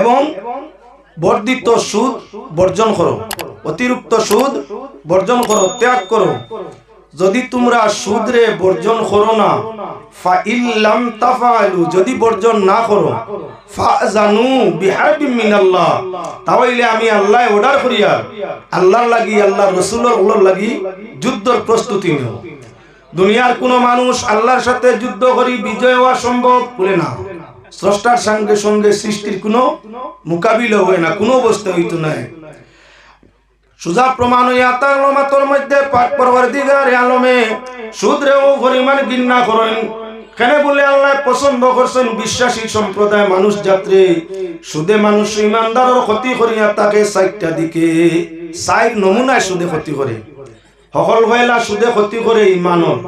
এবং বর্ধিত সুদ বর্জন করো, অতিরিক্ত সুদ বর্জন করো, ত্যাগ করো। যদি তোমরা সুদরে বর্জন করো না ফা ইল্লাম তাফালু যদি বর্জন না করো ফা জানু বিহারবিম মিনাল্লাহ। তাহলে আমি আল্লাহ অর্ডার করিয়া, আল্লাহর লাগি আল্লাহ রসুলের লাগি যুদ্ধর প্রস্তুতি নেব দুনিয়ার কোন মানুষ আল্লাহর সাথে যুদ্ধ করি বিজয় হওয়া সম্ভব বলে না। স্রষ্টার সঙ্গে সঙ্গে সৃষ্টির কোনো মোকাবিলা হয় না, কোনো অবস্থা হইতো নাই সুজা প্রমাণ হইয়া তার মধ্যে পাক পরবর্তীকার আলমে সুদরেও পরিমাণ গিন্না করেন। কেন বলে আল্লাহ পছন্দ করছেন বিশ্বাসী সম্প্রদায় মানুষ যাত্রী? সুদে মানুষ ইমানদারের ক্ষতি করিয়া তাকে সাইটটা দিকে সাইড নমুনায় সুদে ক্ষতি করে। সকল হইলা সুদে ক্ষতি করে ইমানর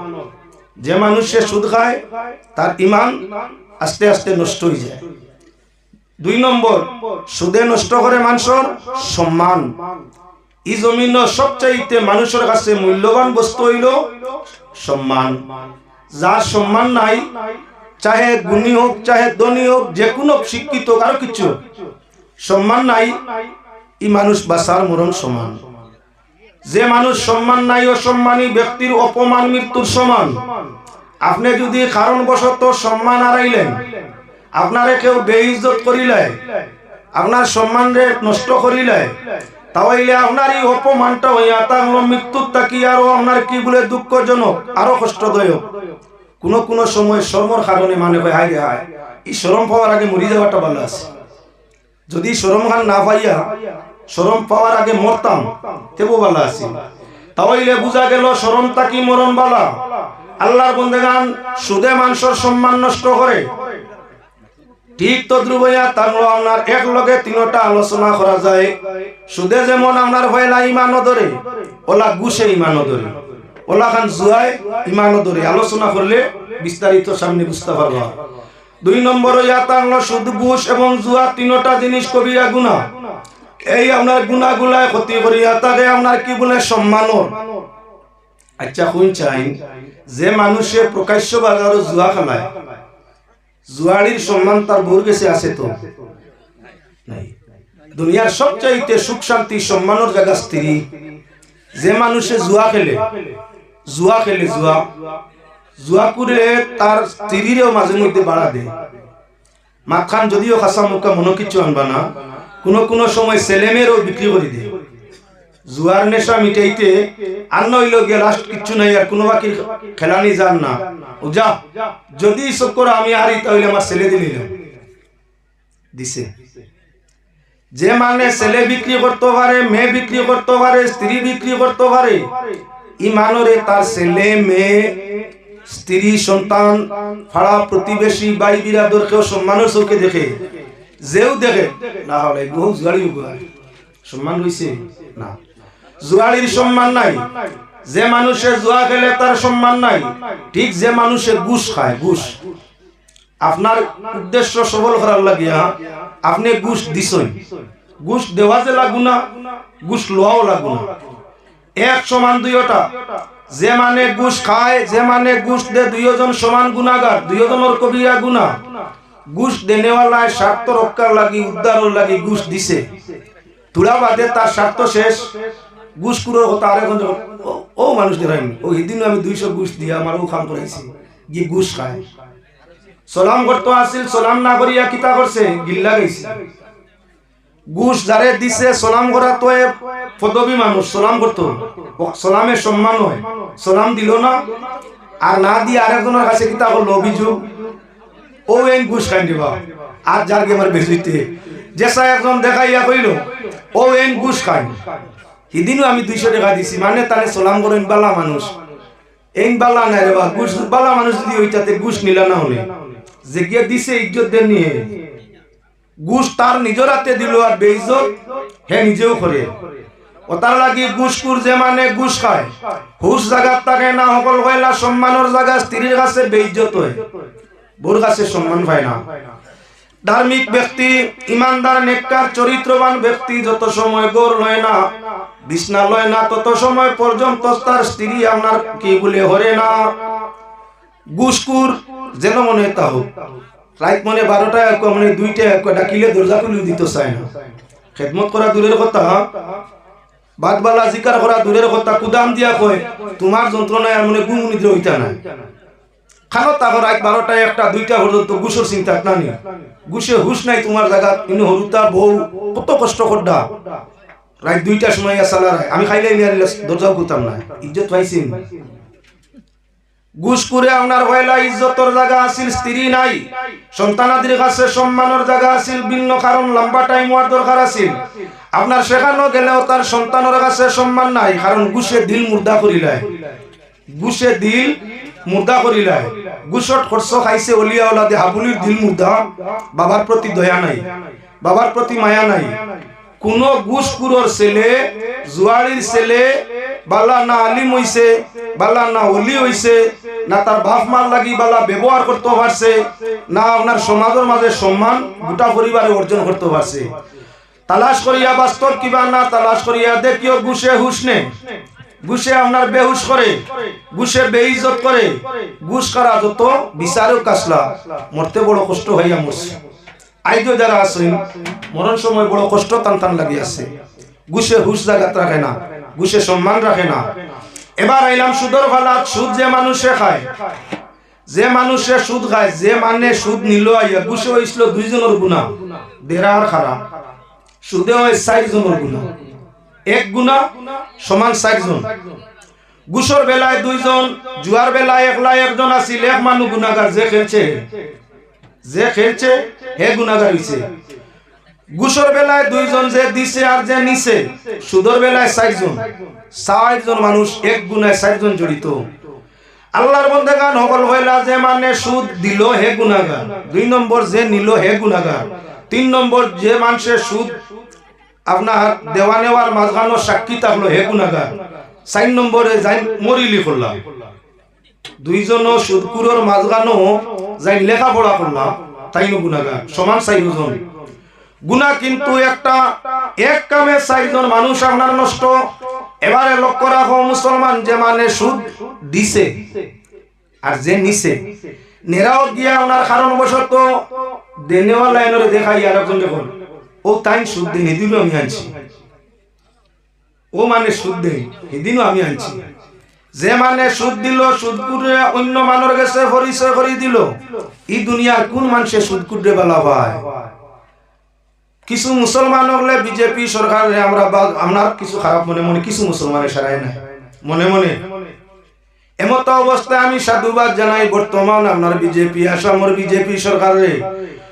যে মানুষে সুদ খায় তার ইমান আস্তে আস্তে নষ্ট হয়ে যায়। দুই নম্বর সুদে নষ্ট করে মানুষের সম্মান। এই জমিন সবচাইতে মানুষের কাছে মূল্যবান বস্তু হইল সম্মান। যার সম্মান নাই চাহে গুণী হোক চাহে ধনী হোক যে কোনো শিক্ষিত হোক, আরও কিছু। সম্মান নাই ই মানুষ বাসার মরণ সমান। যে মানুষ সম্মান নাই অসম্মানী ব্যক্তির অপমান মৃত্যুর সমান। আপনি যদি কারণবশত সম্মান হারাইলেন, আপনারে কেউ বেইজ্জত করিলে, আপনার সম্মান নষ্ট করিলে তাহলে আপনার এই অপমানটা হইয়া তাহলে মৃত্যুর তাকি আরও আপনার কি বলে দুঃখজনক, আরও কষ্টদায়ক। কোন কোন সময় শর্মর কারণে মানে হায় রে হায়, এই শরম পাওয়ার আগে মরি যাওয়াটা ভালো আছে। যদি শরম খান না পাইয়া শরম পাওয়ার আগে মরতাম, তেবো ভালো আছে। তাহলে বুঝা গেল শরম তাকি মরণ বালা। আল্লাহর বন্দেগান সুদে মানুষের সম্মান নষ্ট করে। ঠিক তদ্রুবইয়া তাহলে আপনার এক লগে তিনটা আলোচনা করা যায়। সুদে যেমন আপনার হয়লা ইমানও ধরে ওলা গুছে ইমানও ধরে ওলা খান জুয়ায় ইমানও ধরে আলোচনা করলে বিস্তারিত সামনে বুঝতে পারবা। দুই নম্বর ইয়া তাহলে সুদ ঘুষ এবং জুয়া তিনটা জিনিস কবিরা গুণা এই আপনার গুণাগুলায় ক্ষতি করিয়া তাকে আপনার কি বলে সম্মানর আচ্ছা শুন চাই যে মানুষে প্রকাশ্য বাজারও জুয়া খেলায় জুয়াড়ির সম্মান তার বউর কাছে আছে তো। দুনিয়ার সবচাইতে সুখ শান্তি সম্মানের জায়গা স্ত্রী যে মানুষে জুয়া খেলে জুয়া খেলে জুয়া জুয়া করে তার স্ত্রীরও মাঝে মধ্যে বাড়া দেয়। মাখান যদিও খাসা মুখা মনে কিছু আনবা না কোন কোন সময় ছেলেমেয়েরও বিক্রি করে দেয়। জুয়ার নেশা মিটাইতে আর নইল গিয়ে লাস্ট কিচ্ছু নাই আর কোনো বাকি খেলানি যান না। ও যা, যদি সব করে আমি হারি, তাহলে আমার ছেলে দিলিলাম দিছে। যে মানে ছেলে বিক্রি করতে পারে, মেয়ে বিক্রি করতে পারে, স্ত্রী বিক্রি করতে পারে, ইমানরে তার ছেলে, মেয়ে, স্ত্রী, সন্তান, ফাড়া প্রতিবেশী বাই বিরাদর কেউ সম্মানের চোখে দেখে। যেও দেখে। না হলে বহু জুয়ারি সম্মান হয়েছে না। জুয়ারির সম্মান নাই। যে মানুষের জুয়া খেলে তার সম্মান নাই। ঠিক যে মানুষের ঘুষ খায়, ঘুষ। আপনার উদ্দেশ্য সফল করার লাগিয়া আপনি ঘুষ দিছই ঘুষ দেওয়া যে লাগুনা ঘুষ লোয়াও লাগুনা এক সমান দুইটা। যে মানে ঘুষ খায়, যে মানে ঘুষ দে দুইজন সমান গুণাগার, দুইজনের কবিরা গুণা। ঘুষ দেনেওয়ালায় স্বার্থ রক্ষার লাগি, উদ্ধারের লাগি ঘুষ দিছে। তুলা বাদে তার স্বার্থ শেষ। ঘুষ কুরোর কথা আর এখন ও- মানুষ দেখাইনি ও সেদিন আমি দুইশো ঘুষ দিয়ে আমার ও খাম করাইছি, গিয়ে ঘুষ খায়। সলাম করতো আসিল সলাম না করিয়া কিতা করছে? গিল্লা গেছে ঘুষ যারে দিছে, সলাম করা তো পদবী মানুষ, সলাম করতো। সলামের সম্মান হয়। সলাম দিল না। আর না দিয়ে আরেকজনের কাছে কিতা করল? অভিযোগ। ও এন ঘুষ খাই দিবা। আর যার গে আমার বেজুইতে যেসা একজন দেখাইয়া কইল, ও এন ঘুষ খাই সেদিনও আমি দুইশো টাকা দিছি মানে তাহলে সলাম করেন বালা মানুষ। এই বালা নাই রে বা, ঘুষ বালা মানুষ যদি ওইটাতে ঘুষ নিলা না হলে। যে গিয়ে দিছে ইজ্জত নিয়ে। ঘুষ তার নিজের হাতে দিল আর বেইজত হে নিজেও করে। ও তার লাগি ঘুষকুর যে মানে ঘুষ খায়। হুশ জায়গার থাকে না সকল কয়লা সম্মানের জায়গা স্ত্রীর কাছে বেইজ্জত হয়। বোর কাছে সম্মান পায় না। ধার্মিক ব্যক্তি, ইমানদার চরিত্রবান ব্যক্তি যত সময় গোর লয় না বিছনা লয় না, তত সময় পর্যন্ত তার স্ত্রী আপনার কি বলে হরে না। গুসকুর যেন মনে তা হোক। রাত মনে বারোটা এক মানে দুইটা এক, ডাকিলে দরজা খুলে দিতে চায় না। খেদমত করা দূরের কথা। বাদবালা জিকার করা দূরের কথা। কুদাম দিয়া কয়, তোমার যন্ত্রণায় মনে গুমুনিদ্র হইতা নাই। খানো তাহর রাত বারোটা একটা, দুইটা পর্যন্ত গুসর চিন্তা নানি গুসে হুশ নাই তোমার জায়গা কিন্তু হরুতা বউ, কত কষ্ট করডা রাত দুইটার সময় সালার আমি খাইলে নিয়ে দরজাও করতাম না। ইজ্জত পাইছি গুস করে আপনার হয়লা, ইজ্জতর জায়গা আছিল, স্ত্রী নাই। সন্তানাদির কাছে সম্মানের জায়গা আছিল, ভিন্ন কারণ, লম্বা টাইম হওয়ার দরকার আছিল। আপনার সেখানেও গেলেও তার সন্তানের কাছে সম্মান নাই, কারণ গুসে দিল মুর্দা করিলায়। গুসে দিল মুর্দা করিলায় গুসট খরচ খাইছে অলিয়া ওলাদে। হাবুলির দিল মুর্দা বাবার প্রতি দয়া নাই। বাবার প্রতি মায়া নাই। কোন গুসকুরর ছেলে জুয়ারির ছেলে, বালা না আলিম হইছে বালা না অলি হইছে না তার বাপ মার লাগি বালা ব্যবহার করতে পারছে না আপনার সমাজের মাঝে সম্মান গোটা পরিবারে অর্জন করতে পারছে তালাশ করিয়া বাস্তব কিবা না তালাশ করিয়া দেখিও গুসে হুশ নে? গুসে আপনার বেহুশ করে গুসে বেইজত করে গুস করা যত বিচারও কাসলা মরতে বড় কষ্ট হইয়া মরছে। আইজো যারা আছেন, মরণ সময় বড় কষ্ট টান লাগি আছে। গুসে হুশ জাগাত রাখে না গুসে সম্মান রাখে না। এবার আইলাম সুদর ফালাত, সুদ যে মানুষে খায়, যে মানুষে সুদ খায়, যে মানে সুদ নিল আইয়া গুসে হইছিল দুইজনের গুণা বেড়া আর খারাপ। সুদে হয় চার জনের গুণা এক গুণা সমান চার জন। গুসর বেলায় দুইজন, জুয়ার বেলায় একলা একজন আছিল, এক মানুষ গুণাগার যে খেলছে। যে খেলছে, হে গুণাগার হইছে। গুসর বেলায় দুইজন যে দিছে আর যে নিছে, সুদর বেলায় চারজন চারজন মানুষ এক গুণায় চারজন জড়িত। আল্লাহর বন্দেগান হকল হইলা যে মানে সুদ দিল হে গুণাগার। দুই নম্বর যে নিল হে গুণাগার। তিন নম্বর যে মানুষের সুদ আপনার দেওয়া নেওয়ার মাঝখানো সাক্ষী থাকল হে গুণাগার। চার নম্বরে যাই মরিলি করলাম দুইজন সুদকুরর মাঝখানো যাই লেখাপড়া করলাম তাইনো গুণাগার, সমান চাইজন গুণা কিন্তু একটা, এক কামে চারজন মানুষ আপনার নষ্ট। এবারে লক্ষ্য রাখো মুসলমান যে মানে সুদ দিছে আর যে নিছে। নেরাও গিয়া ওনার কারণ বশত দেনেওয়ালা এনরে দেখাই আর একজন দেখুন। ও তাই সুদ দেন এদিনও আমি আনছি। ও মানে সুদ দেন এদিনও আমি আনছি। যে মানে সুদ দিল, সুদ অন্য মানের কাছে পরিচয় করে দিল। এই দুনিয়ার কোন মানুষে সুদ কুটে পায় কিছু মুসলমান হলে বিজেপি সরকার আমরা আপনার কিছু খারাপ মনে মনে কিছু মুসলমানের সারাই না। মনে মনে। এমত অবস্থায় আমি সাধুবাদ জানাই বর্তমান আপনার বিজেপি, আসামর বিজেপি সরকারে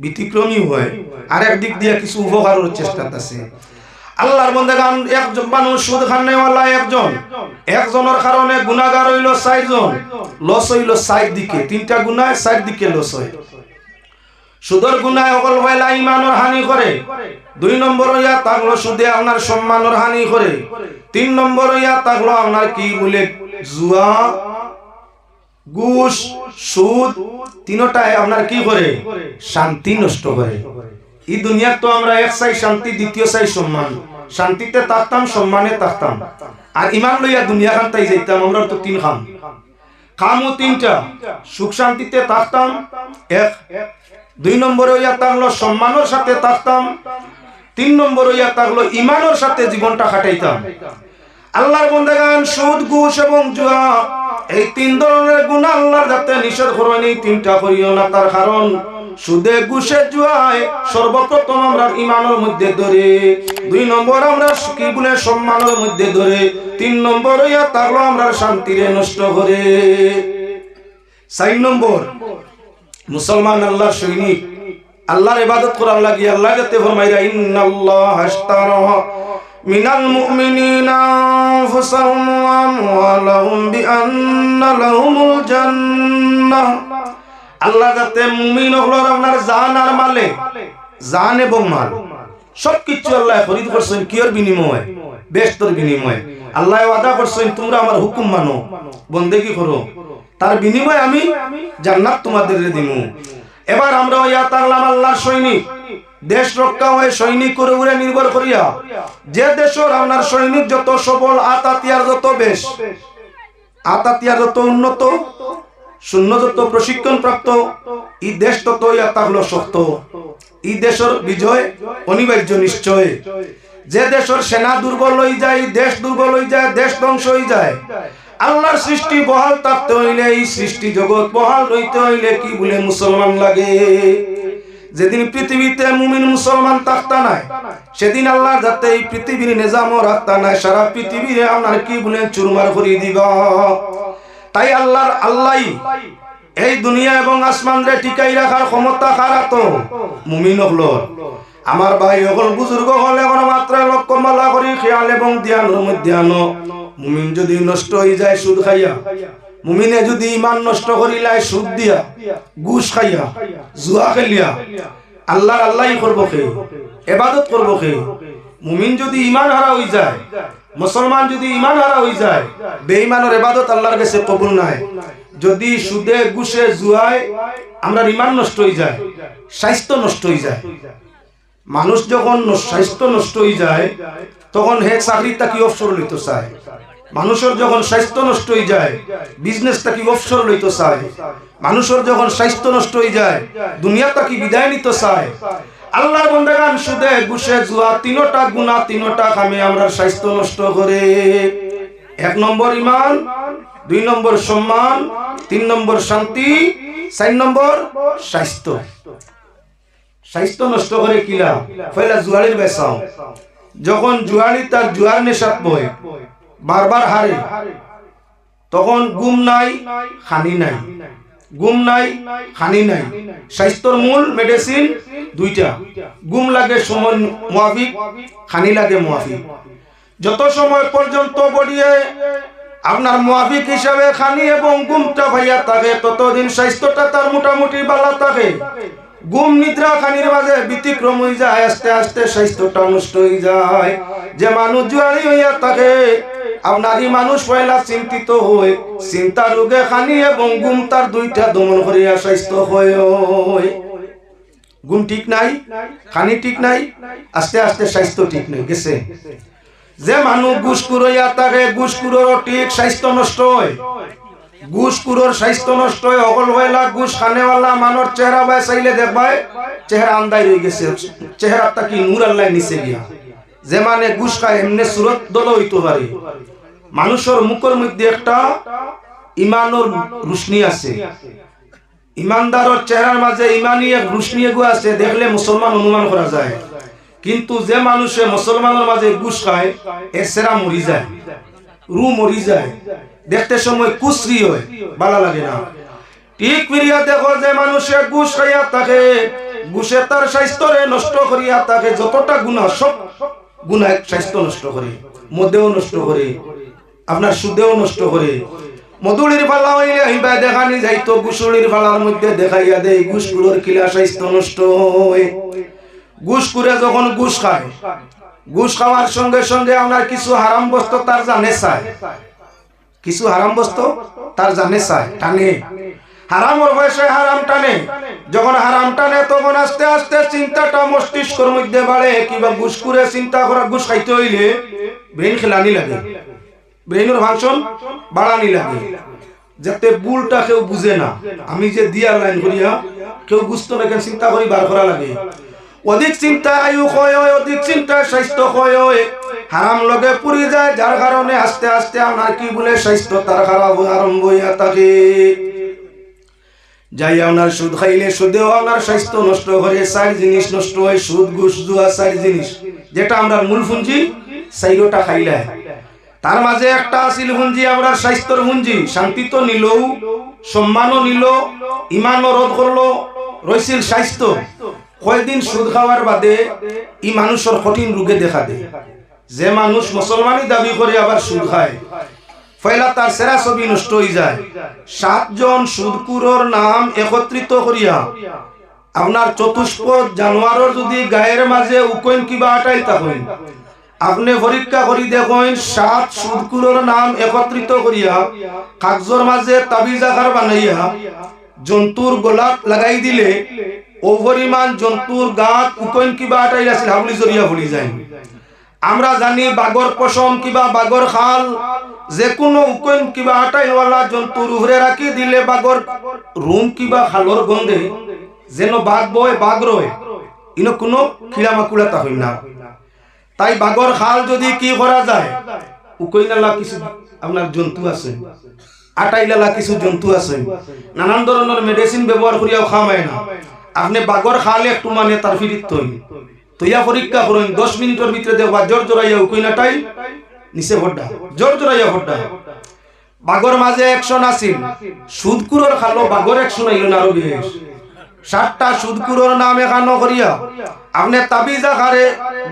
ব্যতিক্রমী হয়। আর একদিক দিয়ে কিছু উপকারের চেষ্টা আছে। আল্লাহর বন্ধে গান একজন মানুষ সুদ খান্নেওয়ালা একজন। একজনের কারণে গুণাগার হইল চারজন। লস হইল চার দিকে তিনটা গুণায় চার দিকে লস হয়। সুদর গুনায় অকল হইলা ইমানের হানি করে। দুই নম্বর হইয়া তাগলো সুদে আপনার সম্মানের হানি করে। তিন নম্বর হইয়া তাগলো আপনার কি বলে, জুয়া ঘুষ, সুদ, তিনটায় আপনার কি করে? শান্তি নষ্ট করে। এই দুনিয়ার তো আমরা এক সাই শান্তি, দ্বিতীয় সাই সম্মান। শান্তিতে থাকতাম, সম্মানে থাকতাম। আর ইমান লইয়া দুনিয়া খান তাই যাইতাম আমরা তো তিন খাম। খামও তিনটা। সুখ শান্তিতে থাকতাম, এক। দুই নম্বরে হইয়া থাকল সম্মানের সাথে থাকতাম, তিন নম্বরে হইয়া থাকল ইমানের সাথে জীবনটা কাটাইতাম আল্লাহর বন্দেগান সুদ ঘুষ এবং জুয়া, এই তিন ধরনের গুণ আল্লাহর যাতে নিষেধ করেন এই তিনটা করিও না তার কারণ। সুদে, ঘুষে, জুয়ায় সর্বপ্রথম আমরা ইমানের মধ্যে ধরে, দুই নম্বর আমরা কি বলে সম্মানের মধ্যে ধরে, তিন নম্বর হইয়া থাকল আমরা শান্তিরে নষ্ট করে। চার নম্বর, মুসলমান আল্লাহর সৈনিক, আল্লাহর ইবাদত করার লাগি আল্লাহ যাতে ফরমাইরা, ইন্নাল্লাহ আশতারা মুমিনিনা আনফুসাহুম ওয়া আমওয়ালাহুম বিআন্না লাহুমুল জান্নাহ। আল্লাহ যাতে মুমিন হলো আপনার জান আর মালে, জান এবং মাল, সবকিছু আল্লাহ খরিদ করছেন কিয়র বিনিময় বেস্তর বিনিময়। আল্লাহ ওয়াদা করছেন, তোমরা আমার হুকুম মানো, বন্দেগি করো। তার বিনিময়ে আমি জান্নাত তোমাদের দিমু। এবার আমরা ইয়া তাগলাম আল্লাহর সৈনিক। দেশ রক্ষা হয়ে সৈনিক করে উড়ে নির্ভর করিয়া, যে দেশের আপনার সৈনিক যত সবল, আতাতিয়ার যত বেশ, আতাতিয়ার যত উন্নত, শূন্য যত প্রশিক্ষণ প্রাপ্ত এই দেশ তত ইয়া তাহলো শক্ত। এই দেশের বিজয় অনিবার্য নিশ্চয়। যে দেশের সেনা দুর্বল হয়ে যায় দেশ দুর্বল হয়ে যায়, দেশ ধ্বংস হয়ে যায়। আল্লাহর সৃষ্টি বহাল থাকতে হইলে এই সৃষ্টি জগৎ বহাল রইতে হইলে, কি বলে মুসলমান লাগে? যেদিন পৃথিবীতে মুমিন মুসলমান থাকতা নাই, সেদিন আল্লাহ যাতে এই পৃথিবীর নিজামও রাখতা নাই, সারা পৃথিবীরে আপনার কি বলে চুরমার করিয়ে দিব। তাই আল্লাহর আল্লাহ এই দুনিয়া এবং আসমান রে টিকাই রাখার ক্ষমতা খারা তো মুমিন হলো আমার ভাই হল বুজুর্গ হলে এখন মাত্র লক্ষ্য মালা করি, খেয়াল এবং ধ্যানের মধ্যে আনো। মুমিন যদি নষ্ট হয়ে যায় সুদ খাইয়া মুমিনে যদি ইমান নষ্ট করিলায় সুদ দিয়া, ঘুষ খাইয়া, জুয়া খেলিয়া, আল্লাহর আল্লাহই করব কে? এবাদত করব কে? মুমিন যদি ইমান হারা হয়ে যায়, মুসলমান যদি ইমান হারা হয়ে যায়, বেঈমানের এবাদত আল্লাহর কাছে কবুল নাই। যদি সুদে, ঘুষে, জুয়ায় আমরা ইমান নষ্ট হয়ে যায়, স্বাস্থ্য নষ্ট হয়ে যায়, মানুষ যখন স্বাস্থ্য নষ্ট হয়ে যায়, তখন হে চাকরিটা কি অবসর লইতে চায়? মানুষের যখন স্বাস্থ্য নষ্ট হয়ে যায় বিজনেসটা কি অবসর লইতে চায় মানুষের যখন স্বাস্থ্য নষ্ট হয়ে যায়, দুনিয়াটা কি বিদায় নিতে চায় আল্লাহর বন্দেগান সুদে ঘুষে জুয়া তিনোটা গুণা, তিনোটা খামে আমরা স্বাস্থ্য নষ্ট করে। এক নম্বর ইমান, দুই নম্বর সম্মান, তিন নম্বর শান্তি, চার নম্বর স্বাস্থ্য। স্বাস্থ্য নষ্ট করে কিলা ফেলা জুয়ারির বেসাও যখন জুয়ারি তার জুয়ার নেশাত বয় বারবার হারে। তখন গুম নাই, খানি নাই। গুম নাই, খানি নাই। স্বাস্থ্যর মূল মেডিসিন দুইটা। গুম লাগে সময় মুয়াফিক খানি লাগে মুয়াফিক যত সময় পর্যন্ত বডিয়ে আপনার মুয়াফিক হিসাবে খানি এবং গুমটা ভাইয়া থাকে, ততদিন স্বাস্থ্যটা তার মোটামুটি বালা থাকে। গুম নিদ্রা খানির মাঝে ব্যতিক্রম হয়ে যায়, আস্তে আস্তে স্বাস্থ্যটা নষ্ট হয়ে যায়। যে মানুষ জুয়ারি হইয়া থাকে আপনারই মানুষ পয়লা চিন্তিত হয়ে। চিন্তা রোগে খানি এবং গুম তার দুইটা দমন করিয়া স্বাস্থ্য হয়। গুম ঠিক নাই, খানি ঠিক নাই, আস্তে আস্তে স্বাস্থ্য ঠিক নেই, গেছে। যে মানুষ ঘুষকুর হইয়া থাকে ঘুষকুরেরও ঠিক, স্বাস্থ্য নষ্ট হয়। ঘুষকুরোর স্বাস্থ্য নষ্ট হয় অকল হইলা ঘুষ খানেওয়ালা, মানুষ চেহারা বাই চাইলে দেখবাই চেহারা আন্দাই রয়ে গেছে। চেহারাটা কি নূর আল্লাহ নিচে গিয়া। যে মানে ঘুষ খায়, এমনি সুরত দল হইতে পারে। মানুষের মুখের মধ্যে একটা ইমানোর রুশনি আছে। ইমানদারের চেহারার মাঝে ইমানি এক রুশনি এগু আছে, দেখলে মুসলমান অনুমান করা যায়। কিন্তু যে মানুষে মুসলমানের মাঝে ঘুষ খায়, এর সেরা মরি যায়। রু মরি যায়। দেখতে সময় কুশ্রি হয়, ভালো লাগে না। ঠিক ফিরিয়া দেখো যে মানুষে ঘুষ খাইয়া থাকে, ঘুষে তার স্বাস্থ্যরে নষ্ট করিয়া থাকে, যতটা গুণা সব গুণা স্বাস্থ্য নষ্ট করে, মদেও নষ্ট করে, আপনার সুদেও নষ্ট করে। মধুলির ফালা হইলে হইবা দেখানি যাইতো গুসুলির ফালার মধ্যে দেখাইয়া দেয়, ঘুষগুলোর কিলা স্বাস্থ্য নষ্ট হয়। ঘুষ করে যখন ঘুষ খায়, ঘুষ খাওয়ার সঙ্গে সঙ্গে আপনার কিছু হারাম বস্তু তার জানে চায়। কিছু হারাম বস্তু তার জানে চায়, টানে। হারামর বয়সে হারাম টানে। যখন হারাম টানে, তখন আস্তে আস্তে চিন্তাটা মস্তিষ্কর মধ্যে বাড়ে। কিবা ঘুষ করে চিন্তা করা ঘুষ খাইতে হইলে ব্রেন খেলানি লাগে। ব্রেনের ফাংশন বাড়ানি লাগে। যাতে বুলটা কেউ বুঝে না। আমি যে দিয়া লাইন করিয়া কেউ বুঝতো না কেন চিন্তা করি বার করা লাগে। অধিক চিন্তা আয়ু হয় অধিক চিন্তা স্বাস্থ্য হয় হারাম লগে পুরি যায়, যার কারণে আস্তে আস্তে আমার কি বলে স্বাস্থ্য তার খারাপ হয়ে আরম্ভ হইয়া থাকে। যাই আপনার সুদ খাইলে সুদেও আপনার স্বাস্থ্য নষ্ট করে, চার জিনিস নষ্ট হয়, সুদ, ঘুষ, জুয়া, চার জিনিস। যেটা আমরা মূল পুঞ্জি চাইরোটা খাইলে। তার মাঝে একটা আছিল পুঞ্জি আমরা স্বাস্থ্যর পুঞ্জি শান্তি তো নিল সম্মানও নিল, ইমানও রোধ করল, রইছিল স্বাস্থ্য। কয়দিন সুদ খাওয়ার বাদে ই মানুষের কঠিন রোগে দেখা দেয়। যে মানুষ মুসলমানই দাবি করে আবার সুদ খায়। ফয়লা তার সেরা ছবি নষ্ট হয়ে যায়। সাতজন সুদকুরর নাম একত্রিত করিয়া আপনার চতুষ্পদ জানোয়ারের যদি গায়ের মাঝে উকইন কিবা আটাই থাকেন। আপনি পরীক্ষা করি দেখেন, সাত সুদকুরর নাম একত্রিত করিয়া কাগজর মাঝে তাবিজ আকার বানাইয়া জন্তুর গোলাপ লাগাই দিলে ও পরিমাণ জন্তুর গাত উকইন কিবা আটাই আছিল, হাবলি জরিয়া ভুলি যায়। আমরা জানি বাগর পশম কিবা বাগর খাল যে কোনো উকইন কিবা আটাইওয়ালা জন্তুর উহরে রাখি দিলে বাগর রুম কিবা খালর গন্ধে, যেন বাঘ বয়, বাঘ রয় ইনো কোনো খিলা মাকুলাতা হই না। তাই বাগর খাল যদি কি করা যায়, উকইনালা কিছু আপনার জন্তু আছে, আটাইলালা কিছু জন্তু আছে। নানান ধরনের মেডিসিন ব্যবহার করিয়াও খাওয়ায় না। আপনি বাগর খালে একটু মানে তার ফিরিত তৈন তৈয়া পরীক্ষা করুন, দশ মিনিটের ভিতরে দেখবা জোর জোরাইয়া উকইনাটাই নিচে ভড্ডা। জোর জোরাইয়া ভড্ডা। বাগর মাঝে একশন আছিল সুদকুরর খালো, বাগর একশন আইল না আরও বেশ। সাতটা সুদকুরর নাম এখানো করিয়া, আপনি তাবিজ আকারে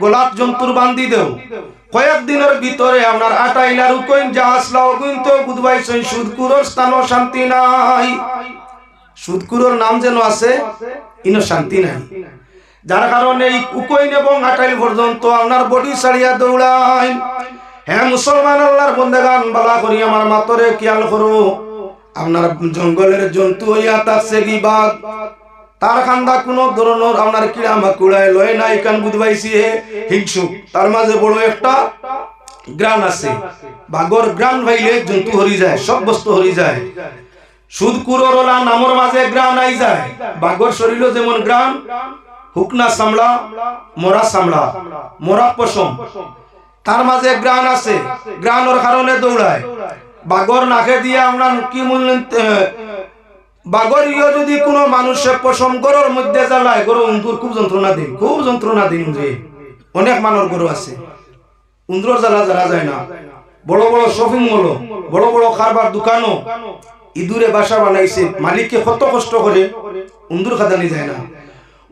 গোলাপ জন্তুর বান্ধি দেও। কয়েক দিনের ভিতরে আপনার আটাইলার উকইন যা আসলাও কিন্তু বুধবাইছেন সুদকুরর স্থান শান্তি নাই। সুদকুরর নাম যেন আছে, ইনো শান্তি নাই। যার কারণে এই উকইন এবং আটাইল পর্যন্ত আপনার বডি ছাড়িয়া দৌড়াই হ্যাঁ মুসলমান আল্লাহর বন্দেগান, বালা করি আমার মাতরে খেয়াল করো। আপনার জঙ্গলের জন্তু হইয়া তাকছে কি বাঘ তার খান্দা কোনো ধরনের আপনার কিড়া মাকুড়ায় লয় না এখান বুধবাইছি হে হিংসু। তার মাঝে বড় একটা গ্রান আছে। বাগর গ্রান ভাইলে জন্তু হরি যায়, সব বস্তু হরি যায়। সুদ কুরোরলা নামর যায়। যেমন সামলা সামলা পশম। আছে দৌড়ায়। কি যদি কোনো মানুষের পশম গরুর মধ্যে জ্বালায়, গরু উন্দুর খুব যন্ত্রণা দিন খুব যন্ত্রণা দিন অনেক মানর গরু আছে। উন্দুর জ্বালা জ্বালা যায় না। বড় বড় শপিং মল বড় বড় খারবার দোকানও ইঁদুরে বাসা বানাইছে, মালিককে কত কষ্ট করে উন্দুর খাদানি যায় না।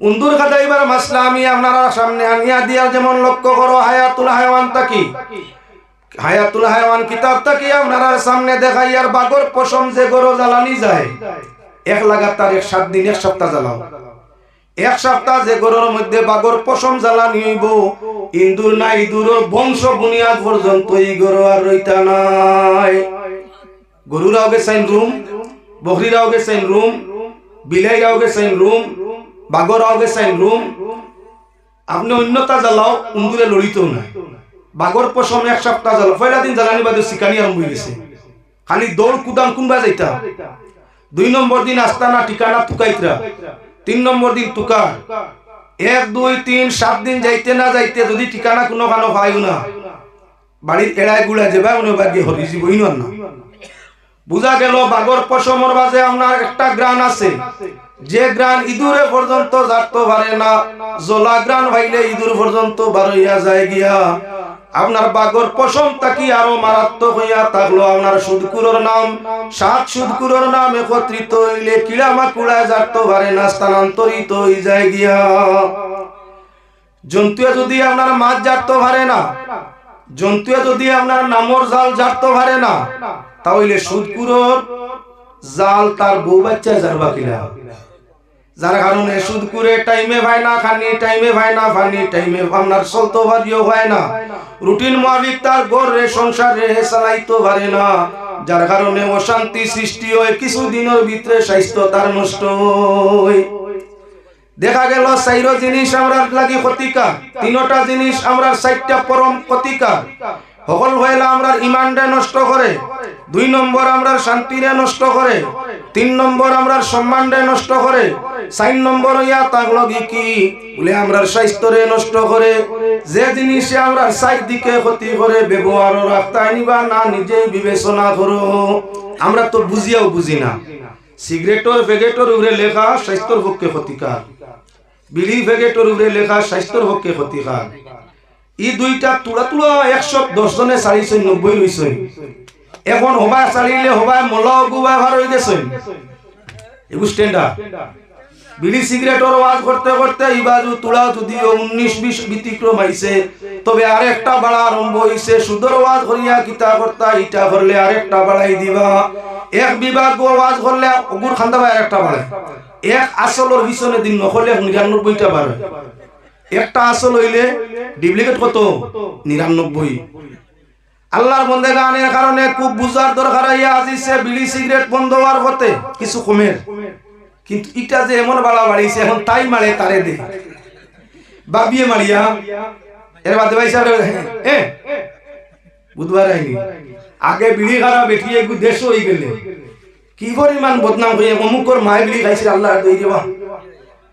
উন্দুর খাদাইবার মাসলা আমি আপনারা সামনে আনিয়া দিয়া যেমন লক্ষ্য করো, হায়াতুল হায়াওয়ান তাকি হায়াতুল হায়াওয়ান কিতাব তাকি আপনারা সামনে দেখাই? আর বাগর পশম যে গরো জ্বালানি যায়, এক লাগাতার এক সাত দিন, এক সপ্তাহ জ্বালাও। এক সপ্তাহ যে গরুর মধ্যে বাগর পশম জ্বালানি হইব ইন্দুর না ইঁদুর বংশ বুনিয়াদ পর্যন্ত এই গরু আর রইতা নাই। গরুরাও গেছেন রুম বকরিরাও গেছেন রুম বিলাইরাও গেছেন রুম বাগরাও গেছেন রুম আপনি অন্যতা জ্বালাও, উন্দুরে লড়িতেও নাই। বাগর পশম এক সপ্তাহ জ্বালাও, পয়লা দিন জ্বালানি বাদে শিকানি আরম্ভ হয়ে গেছে। খালি দৌড় কুদাম কোনবা যাইতা। দুই নম্বর দিন আস্তানা, ঠিকানা তুকাইতরা তিন নম্বর দিন তুকা এক, দুই, তিন, সাত দিন যাইতে না যাইতে যদি ঠিকানা কোনো কানো পাইও না। বাড়ির এড়াই গুড়া যাবা উনি বাগে হরি জীবই না। বুঝা গেল বাগর পশমর বাজে আপনার একটা গ্রান আছে। যে গ্রান ইঁদুরে পর্যন্ত জারতে পারে না, জোলা গ্রান ভাইলে ইঁদুর পর্যন্ত বারইয়া যায় গিয়া। আপনার বাগর পশম তাকি আরও মারাত্মক হইয়া থাকল আপনার সুদকুরর নাম। সাত সুদকুরর নাম একত্রিত হইলে কিড়া মাকুড়ায় জারতে পারে না, স্থানান্তরিত হয়ে যায় গিয়া। জন্তুয়ে যদি আপনার মাছ জারতে পারে না, জন্তুয়ে যদি আপনার নামর জাল জারতে পারে না তাহলে সুদকুরর জাল তার বউ বাচ্চা জারবা কিলা যার কারণে টাইমে ভাই না, খানি টাইমে ভাই না টাইমে আপনার হয় না। রুটিন মাফিক তার সংসারে পারে না। যার কারণে অশান্তি সৃষ্টি হয়, কিছুদিনের ভিতরে স্বাস্থ্য তার নষ্ট দেখা গেল চাইর জিনিস আমরা লাগি ক্ষতিকার, তিনটা জিনিস আমরা চারটা পরম ক্ষতিকার। সকল হইলে আমরা ইমানটা নষ্ট করে, দুই নম্বর আমরা শান্তিরে নষ্ট করে, তিন নম্বর আমরা সম্মানটা নষ্ট করে, চার নম্বর ইয়া তাক লগি কি? বলে আমরা স্বাস্থ্যরে নষ্ট করে, যে জিনিসে আমরা দিকে ক্ষতি করে ব্যবহার রাখতে নিবা না নিজেই বিবেচনা করো। আমরা তো বুঝিয়াও বুঝি না। সিগারেটর প্যাকেটর উপরে লেখা স্বাস্থ্যর পক্ষে ক্ষতিকার। বিড়ি প্যাকেটর উপরে লেখা স্বাস্থ্যর পক্ষে ক্ষতিকার। ই দুইটা তুলা তুলা একশো দশ জনে চারিছেন নব্বই হয়েছেন এখন হবায় চালিলে হবা মল গুবাই ভার হয়ে গেছেন এগুলো স্ট্যান্ডার্ড বিড়ি সিগারেটর ওয়াজ করতে করতে এই বাজু তুলা যদিও উনিশ বিশ ব্যতিক্রম আইছে তবে আরেকটা বাড়া আরম্ভ হইছে সুদর ওয়াজ করিয়া কিতা কর্তা ইটা করলে আরেকটা বাড়াই দিবা। এক বিভাগ ওয়াজ করলে অগুর খান্দাবা আরেকটা বাড়ে এক আসলের পিছনে দিন নহলে নিরানব্বইটা বাড়ে একটা আসল হইলে ডুপ্লিকেট কত? নিরানব্বই। আল্লাহর বন্দে গানের কারণে খুব বুঝার দরকার হইয়া আজিছে বিড়ি, সিগারেট বন্ধ হওয়ার হতে কিছু কমের। কিন্তু ইটা যে এমন বাড়া বাড়িছে এখন তাই মারে, তারে দে। বাবিয়ে মারিয়া। এর বাদে ভাই বুধবার আইনি। আগে বিড়ি খারা বেঠিয়ে দেশ হয়ে গেলে। কি পরিমাণ বদনাম হয়ে অমুকর মায় বিড়ি খাইছে আল্লাহ দই দেবা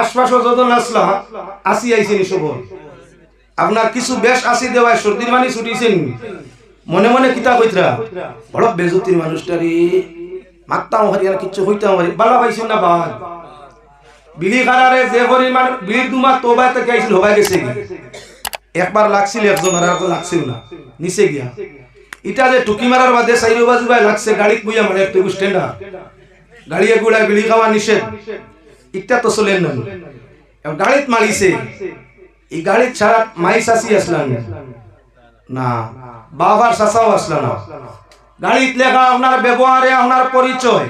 আশপাশ যত আসলা আসি আইছে নি সবর আপনার কিছু বেশ আসি দেওয়ায় সর্দির মানি ছুটিছেন। মনে মনে কিতা কইতরা? বড় বেজতির মানুষটারি। হারি, আর কিচ্ছু হইতাম হারি। বালা পাইছেন না বাদ বিলি খারারে যে পরিমাণ বিলির দুমা তোবা থেকে আইছিল, হবাই গেছে একবার লাগছিল, একজন আর লাগছিল না। নিচে গিয়া। ইটা যে টুকি মারার বাদে সাইরো বাজু ভাই লাগছে, গাড়িত বুইয়া মানে একটু স্ট্যান্ডার গাড়ি গুড়ায় বিলি খাওয়া নিষেধ। ইটা তো চলেন না গাড়িত মারিছে এই গাড়িত ছাড়া মাইস আসি আসলাম না, বাবার শাসাও আসলো না। গাড়িত লেখা আপনার ব্যবহারে আপনার পরিচয়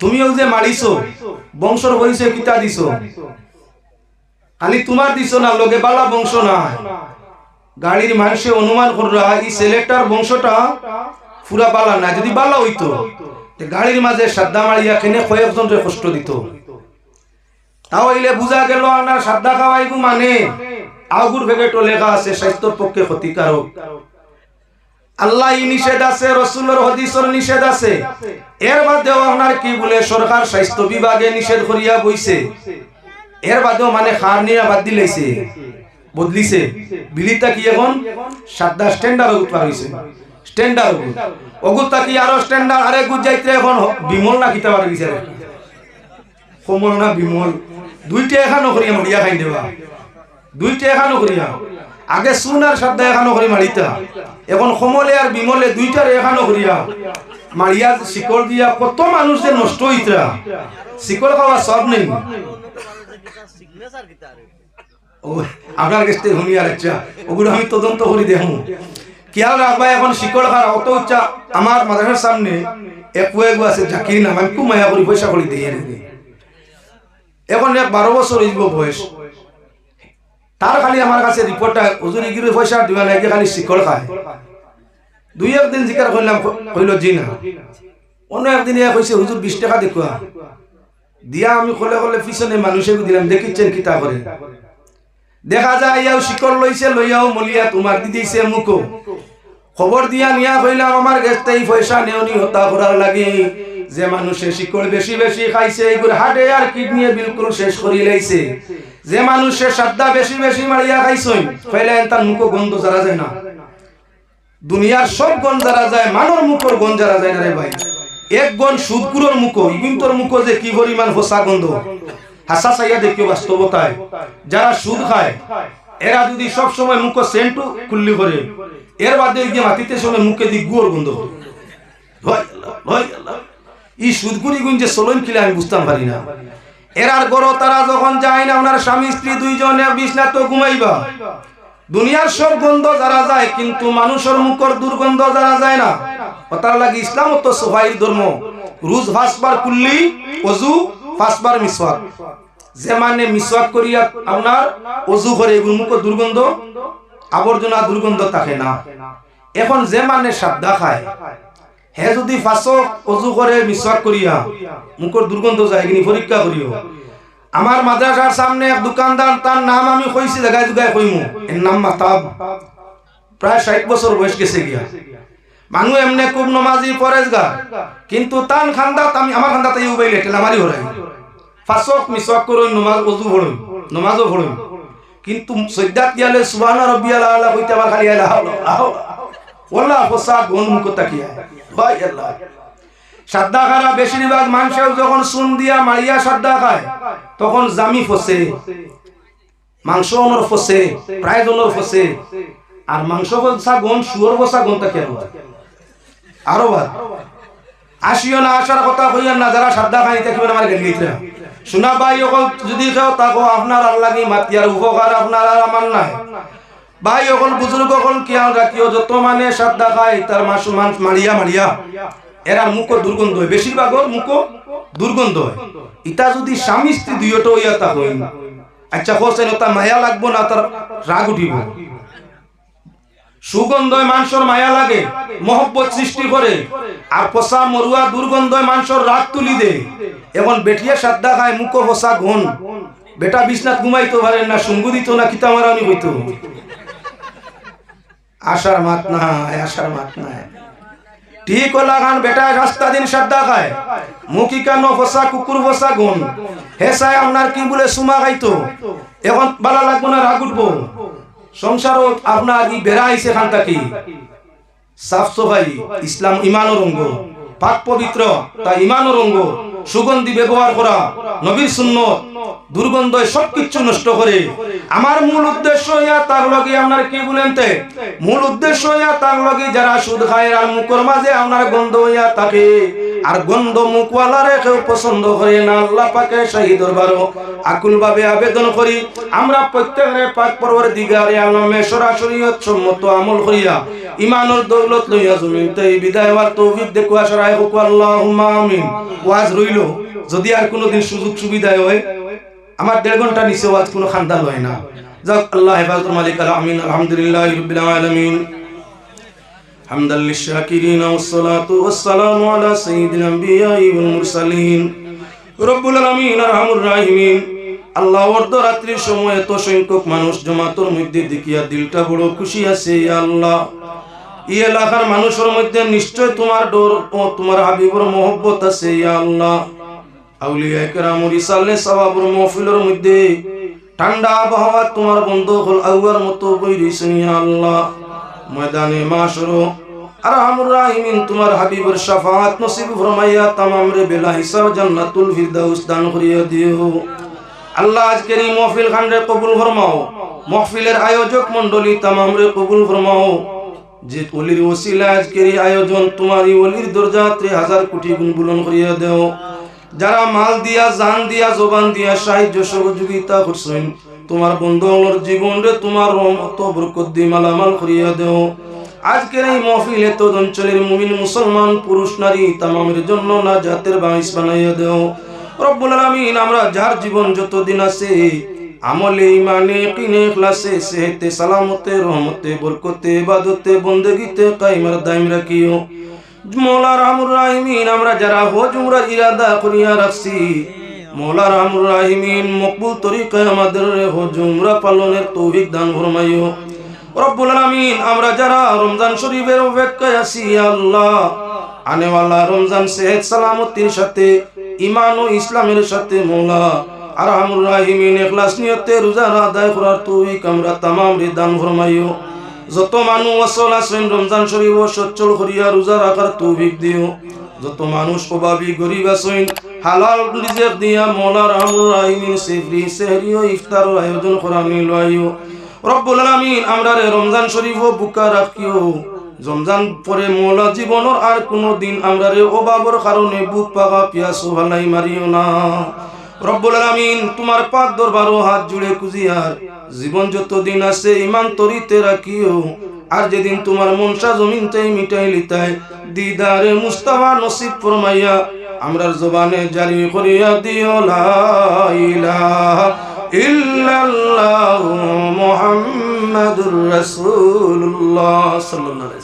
তুমিও যে মারিছো বংশর পরিচয় কিতা দিছো? খালি তোমার দিছো না লোকে বালা বংশ না গাড়ির মানুষে অনুমান কররা এই সিলেক্টার বংশটা পুরা বালা না যদি বালা হইতো গাড়ির মাঝে সাদ্দা মারিয়া কেনে কয়েকজন কষ্ট দিত? তাও এলে বুঝা গেল আপনার সাদ্দা খাওয়াইগু মানে। আগুর ভেগেটো লেখা আছে, স্বাস্থ্যর পক্ষে ক্ষতিকারক। আল্লাহ নিষেধ আছে, রসুলের হদিসর নিষেধ আছে। এর বাদেও আপনার কি বলে, সরকার স্বাস্থ্য বিভাগে নিষেধ করিয়া বইছে। এর বাদেও মানে খার নিয়ে বাদ দিলাইছে, বদলিছে। বিলিতা কি এখন? সাতটা স্ট্যান্ডার্ড উৎপার হইছে। স্ট্যান্ডার্ড অগুতা। কি আরও স্ট্যান্ডার্ড আরে গুজ যাইতে এখন বিমল না কিতা পারে সমল না বিমল? দুইটা এখানো করিয়া মরিয়া খাই দেবা। দুইটা এখানো করিয়া আগে সুন আর শব্দ এখানো করি মারিতা এখন সমলে আর বিমলে দুইটার এখানো করিয়া মারিয়া শিকড় দিয়া, কত মানুষ যে নষ্ট হইতরা শিকড় খাওয়া সব নেই আপনার কাছে শুনি আর আচ্ছা ওগুলো আমি তদন্ত করি দেখুন খেয়াল রাখবা এখন শিকড় খার অত উচ্চা আমার মাদ্রাসার সামনে একু আছে জাকির নাম। আমি খুব মায়া করি পয়সা করি দিয়ে এখন এক বারো বছর হইব বয়স। তার খালি আমার কাছে রিপোর্টটা হুজুর পয়সা দিবা নাকি খালি শিকড় খায়। দুই একদিন জিকার করলাম কইল, জি না। অন্য একদিন ইয়া কইছে, হুজুর, বিশ টাকা দেখুয়া দিয়া আমি কলে কলে পিছনে মানুষে দিলাম, দেখিচ্ছেন কিতা করে? দেখা যায়, ইয়াও শিকড় লইছে, লইয়াও মলিয়া, তোমার দি দিছে মুখো। খবর দিয়া নিয়া কইলাম, আমার এই পয়সা নেওনি হতা করার লাগে। যে মানুষে শিকড় বেশি বেশি খাইছে এগুলো হাটে আর কিডনি বিলকুল শেষ করি লাইছে। যে মানুষে সাদ্দা বেশি বেশি মারিয়া খাইছই কইলে তার মুখো গন্ধ জারা যায় না। দুনিয়ার সব গন যারা যায় মানর মুখর গন যারা যায় না রে ভাই। এক গন সুদকুরর মুখ ইগুন্তর মুখ যে কি পরিমাণ হোসা গন্ধ। হাসা চাইয়া দেখিও বাস্তবতায়। যারা সুদ খায় এরা যদি সব সময় মুখ সেন্টু খুল্লি করে এর বাদে গিয়ে মাটিতে সময় মুখে দি গুয়োর গন্ধ ভয় আল্লাহ, ভয় আল্লাহ। ই সুদগুরি গুণ যে সলন কিলে আমি বুঝতাম পারি না। এরার গরো তারা যখন যায় না, ওনার স্বামী, স্ত্রী দুইজনে বিছনা তো ঘুমাইবা। দুনিয়ার সব গন্ধ যারা যায়, কিন্তু মানুষের মুখর দুর্গন্ধ যারা যায় না তার লাগে ইসলাম তো সবাইর ধর্ম। রুজ ফাসবার কুল্লি, অজু, ফাসবার মিসওয়াক। যে মানে মিসওয়াক করিয়া আপনার অজু করে এগুলো মুখ দুর্গন্ধ, আবর্জনা দুর্গন্ধ থাকে না। এখন যে মানে সাবদা খায়। হে যদি ফাঁসক অজু করে মিসওয়াক করিয়া মুখর দুর্গন্ধ যায় কিনি পরীক্ষা করিও আমার মাদ্রাসার সামনে এক দোকানদার তার নাম আমি কইছি জায়গায় জায়গায় কইমু এর নাম মাতাব। প্রায় ষাট বছর বয়স গেছে গিয়া। মানুষ এমনি খুব নমাজি পরেজগার কিন্তু তান খান্দাত আমি আমার খান্দাতে ইউ বাইলে টেলামারি হরাই ফাঁসক মিসক করুন নমাজ অজু পড়ুন নমাজও পড়ুন কিন্তু সৈদাত গিয়ালে সুবহানা রব্বিয়াল আলা কইতে আবার খালি আলা ওলা সুন দিয়া মারিয়া সাদ্দা খায়, তখন জামি ফসে, মাংস অনর ফসে প্রায় জনের মাংস ফসা গন শুয়োর ফসা গন তাকিয়া আরও না আসার কথা কইয়া না, যারা সাদ্দা খাই থাকিবেন আমার গেলি শোনা ভাই যদি খাও তাকো, আপনার আল্লাহ মাতিয়ার উপকার আপনার আর আমার নাই। ভাই অকল বুজুর্গ অকল কিয়াল রাখিও, যত মানে সাদ্দা খায়, তার মাসু মাংস মারিয়া মারিয়া। এরার মুখ দুর্গন্ধ হয়। বেশিরভাগর মুখ দুর্গন্ধ হয়। ইটা যদি স্বামী স্ত্রী দুইটা হইয়া তা হই আচ্ছা হোসেন তা মায়া লাগবো না, তার রাগ উঠিব। সুগন্ধয় মানুষের মায়া লাগে, মহব্বত সৃষ্টি করে, আর পচা মরুয়া দুর্গন্ধয় মানুষের রাগ তুলি দে এখন বেটিয়া সাদ্দা খায় মুখ পচা ঘন। বেটা বিছনাত ঘুমাইতে পারে না সঙ্গু দিত না, কিতা মারানি আশার মাত নাই, আশার মাত নাই। ঠিক হলা খান বেটা, রাস্তা দিন সাদ্দা খায়। মুখি কানো ফসা কুকুর ফসা গুণ? হে সাই আপনার কি বলে সুমা খাইতো এখন বালা লাগবো না, রাগ উঠবো। সংসারও আপনার ই বেড়া আইছে খান থাকি সাফ সফাই, ইসলাম ইমানের অঙ্গ পাক পবিত্র, তা ইমানের রঙ্গ। সুগন্ধি ব্যবহার করা, নবীর সুন্নত। সবকিছু নষ্ট করে। আমার মূল উদ্দেশ্য তার লগে আপনার কি বলেন মূল উদ্দেশ্য তার লগে যারা সুদ খায় আর মুখর মাঝে আপনার গন্ধ থাকে, আর গন্ধ পছন্দ করে না, আল্লাহ পাকে সেই দরবারও আকুল ভাবে আবেদন করি। আমরা প্রত্যেকের পাক পর্বর দিগারে আলমে সরাসরি সম্মত আমল করিয়া ইমানের দৌলত লইয়া জমিনতে বিদায় হওয়ার তৌফিক দেখো আশরায় হোক আল্লাহুম্মা আমিন। ওয়াজ যদি আর কোনোদিন সুযোগ সুবিধায় হয় আমার দেড় ঘন্টা নিচে ওয়াজ কোনো খানদান হয় না যাক আল্লাহ হেফাজতুল মালিক আমিন আলহামদুলিল্লাহ রাব্বিল আলামিন حمدا للشاكرين والصلاة والسلام على سيد الأنبياء والمرسلين رب العالمين أرحم الراحمين আল্লাহ অর্ধরাত্রির সময় এত সংখ্যক মানুষ জমাতর মধ্যে দেখিয়া দিলটা বড় খুশি আছে ইয়া আল্লাহ ই এলাকার মানুষের মধ্যে নিশ্চয় তোমার ডর ও তোমার হাবিবর মহব্বত আছে ইয়া আল্লাহ মধ্যে আবহাওয়া তোমার হল আউয়ার মতো আল্লাহ। ময়দানে বেলা হিসাব করিয়া আল্লাহ মহফিলের আয়োজক মণ্ডলী তামাম রে কবুল ফরমাও। যে অলির ওসিলা আজকের আয়োজন, তোমার এই অলির দরজাতে হাজার কোটি গুণ বুলন করিয়া দেও। যারা মাল দিয়া, জান দিয়া, জবান দিয়া সাহায্য সহযোগিতা করছেন, তোমার বন্ধুর জীবন রে তোমার রহমত বরকত দি মালামাল করিয়া দেও। আজকের এই মহফিলে তো অঞ্চলের মুমিন, মুসলমান, পুরুষ, নারী তামামের জন্য না জাতের বাঁশ বানাইয়া দেও। রব্বুল আলামিন, আমরা যার জীবন যতদিন আছে, আমলে ইমানে কিনে ক্লাসে সেহতে, সালামতে, রহমতে, বরকতে, ইবাদতে, বন্দেগিতে কাইমার দাইম রাখিও। মৌলা রামুর রাহিমিন, আমরা যারা হজ উমরার ইরাদা করিয়া রাখছি মৌলা রামুর রাহিমিন, মকবুল তরিকায় আমাদের হজ, উমরা পালনের তৌফিক দান ফরমাইও। রব্বুল আলামিন, আমরা যারা রমজান শরীফের অপেক্ষায় আছি, আল্লাহ, আনেওয়ালা রমজান সেহেদ সালামতির সাথে ইমান ও ইসলামের সাথে, মৌলা আরহামুর রাহিমিন ইখলাস নিয়তে রোজা আদায় করার তৌফিক আমরা তামাম দান ফরমাইও। যত মানুষ আসল আছেন রমজান শরীফ সচ্ছল করিয়া রোজা রাখার তৌফিক দিও। যত মানুষ অভাবী গরিব আছেন, হালাল রিজেক দিয়া মৌলা রহমুর রাহিমিন সেফরি সেহরি ইফতার আয়োজন করা নিলাইও রব্বুল আলামিন আমরা রে রমজান শরীফ বুকা রাখিও রমজান পরে মৌলা জীবনের আর কোনো দিন আমরা রে অভাবর কারণে বুক পাকা পিয়াসো ভালাই মারিও না। রব্বুল তোমার পাক দরবারও হাত জুড়ে কুজিয়ার জীবন যত দিন আছে ইমান তরিতে রাখিও। আর যেদিন তোমার মনসা জমিনতেই মিটাই লিতায় দিদারে মুস্তাফা নসিব ফরমাইয়া, আমরার জবানে জারি করিয়া দিও, লা ইলাহা ইল্লাল্লাহু মুহাম্মাদুর রাসূলুল্লাহ সাল্লাল্লাহু